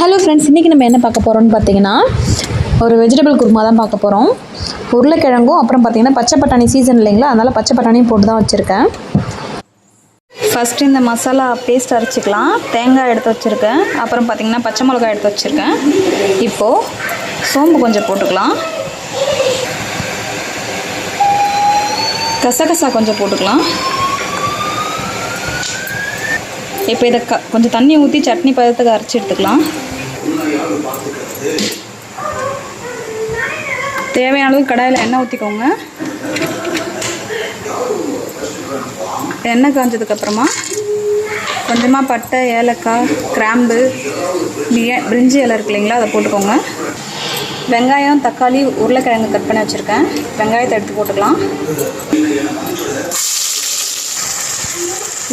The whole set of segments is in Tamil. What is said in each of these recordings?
ஹலோ ஃப்ரெண்ட்ஸ் இன்றைக்கி நம்ம என்ன பார்க்க போகிறோம்னு பார்த்தீங்கன்னா ஒரு வெஜிடபிள் குருமா தான் பார்க்க போகிறோம் உருளைக்கிழங்கும் அப்புறம் பார்த்தீங்கன்னா பச்சை பட்டாணி சீசன் இல்லைங்களா? அதனால் பச்சை பட்டாணியும் போட்டு தான் வச்சுருக்கேன். ஃபஸ்ட்டு இந்த மசாலா பேஸ்ட் அரைச்சிக்கலாம். தேங்காய் எடுத்து வச்சுருக்கேன். அப்புறம் பார்த்திங்கன்னா பச்சை மிளகாய் எடுத்து வச்சுருக்கேன். இப்போது சோம்பு கொஞ்சம் போட்டுக்கலாம். கசகசா கொஞ்சம் போட்டுக்கலாம். இப்போ இதை க கொஞ்சம் தண்ணி ஊற்றி சட்னி பதத்துக்கு அரைச்சி எடுத்துக்கலாம். தேவையான அளவு கடாயில் எண்ணெய் ஊற்றிக்கோங்க எண்ணெய் காஞ்சதுக்கப்புறமா கொஞ்சமாக பட்டை ஏலக்காய் கிராம்பு பிரியா பிரிஞ்சி இலை இருக்கு இல்லைங்களா அதை போட்டுக்கோங்க. வெங்காயம் தக்காளி உருளைக்கிழங்கு கட் பண்ணி வச்சுருக்கேன். வெங்காயத்தை எடுத்து போட்டுக்கலாம்.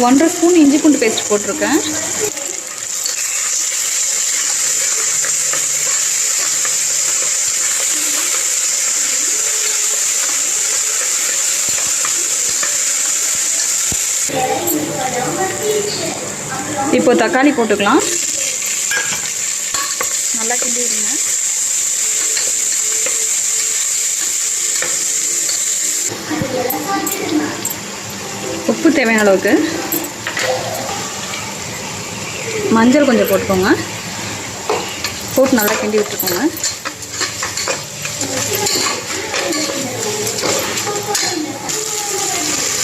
ஒன்றரை ஸ்பூன் இஞ்சி பூண்டு பேஸ்ட் போட்டிருக்கேன். இப்போ தக்காளி போட்டுக்கலாம். நல்லா கிண்டி விடுங்க உப்பு தேவையான அளவுக்கு. மஞ்சள் கொஞ்சம் போட்டுக்கோங்க. போட்டு நல்லா கிண்டி விட்டுக்கோங்க.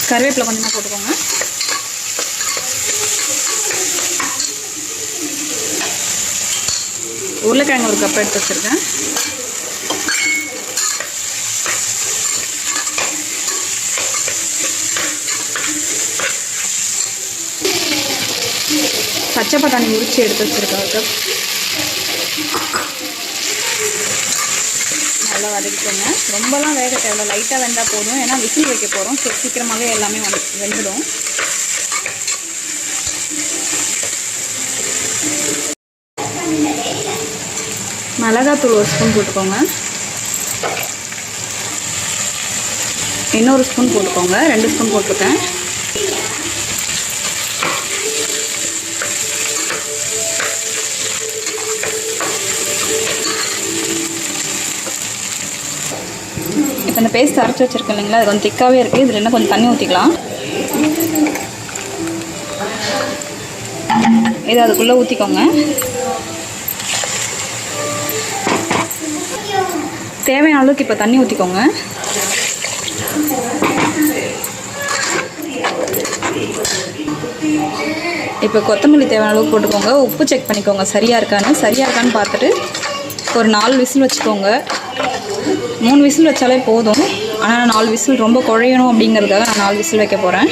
கருவேப்பிலை கொஞ்சமாக போட்டுக்கோங்க. உருளைக்கிழங்கு ஒரு கப் எடுத்து வச்சுருக்கேன். பச்சை பட்டாணி உரிச்சு எடுத்து வச்சுருக்காங்க. நல்லா வதக்கிக்கோங்க. ரொம்பலாம் வேக தேவை லைட்டாக வெந்தால் போதும். ஏன்னா விசில் வைக்க போகிறோம் ஸோ சீக்கிரமாகவே எல்லாமே வந்து வெந்துடும். மிளகாத்தூள் ஒரு ஸ்பூன் போட்டுக்கோங்க. இன்னொரு ஸ்பூன் போட்டுக்கோங்க. ரெண்டு ஸ்பூன் போட்டிருக்கேன். இப்போ இந்த பேஸ்ட் அரைச்சி வச்சிருக்கேன் இல்லைங்களா? அது கொஞ்சம் திக்காகவே இருக்குது இதில் என்ன கொஞ்சம் தண்ணி ஊற்றிக்கலாம் இது அதுக்குள்ளே ஊற்றிக்கோங்க தேவையான அளவுக்கு இப்போ தண்ணி ஊற்றிக்கோங்க இப்போ கொத்தமல்லி தேவையான அளவுக்கு போட்டுக்கோங்க. உப்பு செக் பண்ணிக்கோங்க. சரியாக இருக்கான்னு. சரியாக இருக்கான்னு பார்த்துட்டு ஒரு நாலு விசில் வச்சுக்கோங்க. மூணு விசில் வச்சாலே போதும். ஆனால் நாலு விசில் ரொம்ப குழையணும் அப்படிங்கிறதுக்காக நான் நாலு விசில் வைக்க போகிறேன்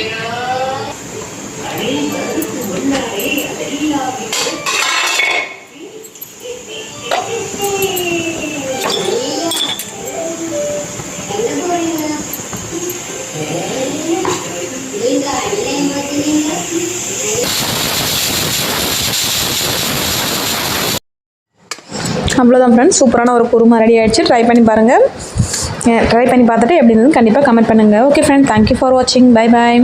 அவ்வளோதான் ஃப்ரெண்ட்ஸ் சூப்பரான ஒரு குருமா ரெடி ஆகிடுச்சு ட்ரை பண்ணி பாருங்கள் ட்ரை பண்ணி பார்த்துட்டு எப்படி இருந்தது கண்டிப்பாக கமெண்ட் பண்ணுங்கள் okay friend thank you for வாட்சிங் பை பாய்